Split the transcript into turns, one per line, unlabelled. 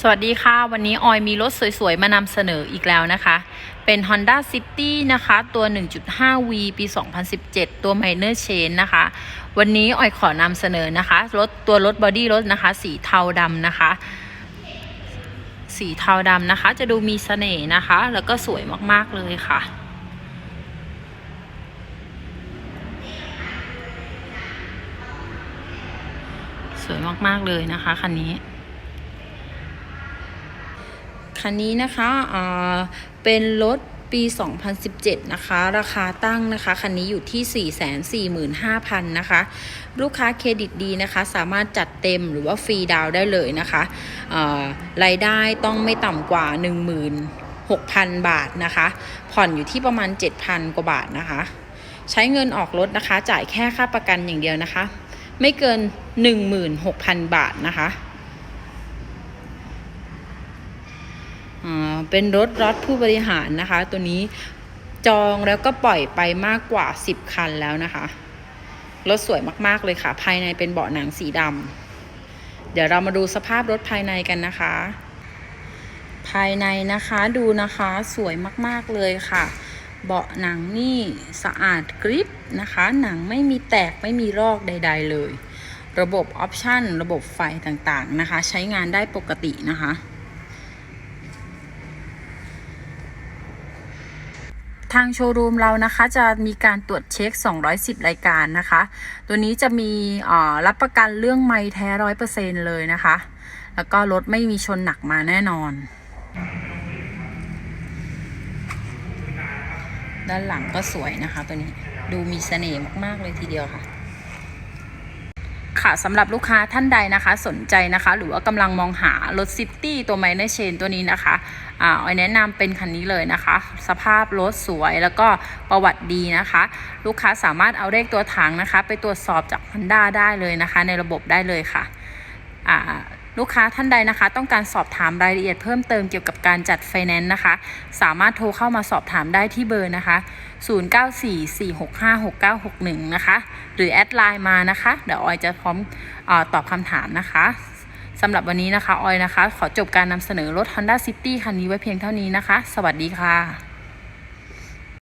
สวัสดีค่ะ วันนี้ออยมีรถสวยๆ มานำเสนออีกแล้วนะคะ เป็น Honda City นะคะ ตัว 1.5V ปี 2017 ตัว Minor Chain นะคะ วันนี้ออยขอนำเสนอนะคะรถตัวรถบอดี้รถนะคะ สีเทาดำนะคะ สีเทาดำนะคะ จะดูมีเสน่ห์นะคะ แล้วก็สวยมากๆเลยค่ะสวยมากๆเลยนะคะคันนี้ คันนี้นะคะเป็นรถปี 2017 นะคะ ราคาตั้งนะคะ คันนี้อยู่ที่ 445,000 นะคะ ลูกค้าเครดิตดีนะคะ สามารถจัดเต็มหรือว่าฟรีดาวได้เลยนะคะรายได้ต้องไม่ต่ำกว่า 16,000 บาทนะคะ ผ่อนอยู่ที่ประมาณ 7,000 กว่าบาทนะคะ ใช้เงินออกรถนะคะ จ่ายแค่ค่าประกันอย่างเดียวนะคะ ไม่เกิน 16,000 บาทนะคะ อ่า เป็นรถรถผู้บริหารนะคะ ตัวนี้จองแล้วก็ปล่อยไปมากกว่า 10 คันแล้วนะคะ รถสวยมากๆเลยค่ะ ภายในเป็นเบาะหนังสีดำเดี๋ยวเรามาดูสภาพรถภายในกันนะคะ ภายในนะคะดูนะคะสวยมากๆเลยค่ะ เบาะหนังนี่สะอาดกริบนะคะ หนังไม่มีแตกไม่มีรอกใด ๆ เลย ระบบออปชันระบบไฟต่างๆนะคะ ใช้งานได้ปกตินะคะ ทางโชว์รูมเรานะคะจะมีการตรวจเช็ค 210 รายการนะคะ ตัวนี้จะมีรับประกันเรื่องไม้แท้ร้อยเปอร์เซ็นเลยนะคะ แล้วก็รถไม่มีชนหนักมาแน่นอน ด้านหลังก็สวยนะคะตัวนี้ดูมีเสน่ห์มาก ๆ เลยทีเดียวค่ะ ค่ะสำหรับลูกค้าท่านใดนะคะ สนใจนะคะ หรือว่ากำลังมองหารถซิตี้ตัวไมเนเชนตัวนี้นะคะอ่าออยแนะนำเป็นคันนี้เลยนะคะ สภาพรถสวยแล้วก็ประวัติดีนะคะ ลูกค้าสามารถเอาเลขตัวถังนะคะ ไปตรวจสอบจาก Honda ได้เลยนะคะ ในระบบได้เลยค่ะ ลูกค้าท่านใดนะคะ ต้องการสอบถามรายละเอียดเพิ่มเติมเกี่ยวกับการจัดไฟแนนซ์นะคะ สามารถโทรเข้ามาสอบถามได้ที่เบอร์นะคะ 0944656961 นะคะ หรือแอดไลน์มานะคะ เดี๋ยวออยจะพร้อมอตอบคำถามนะคะสำหรับวันนี้นะคะ ออยนะคะ ขอจบการนำเสนอรถ Honda City คันนี้ไว้เพียงเท่านี้นะคะ สวัสดีค่ะ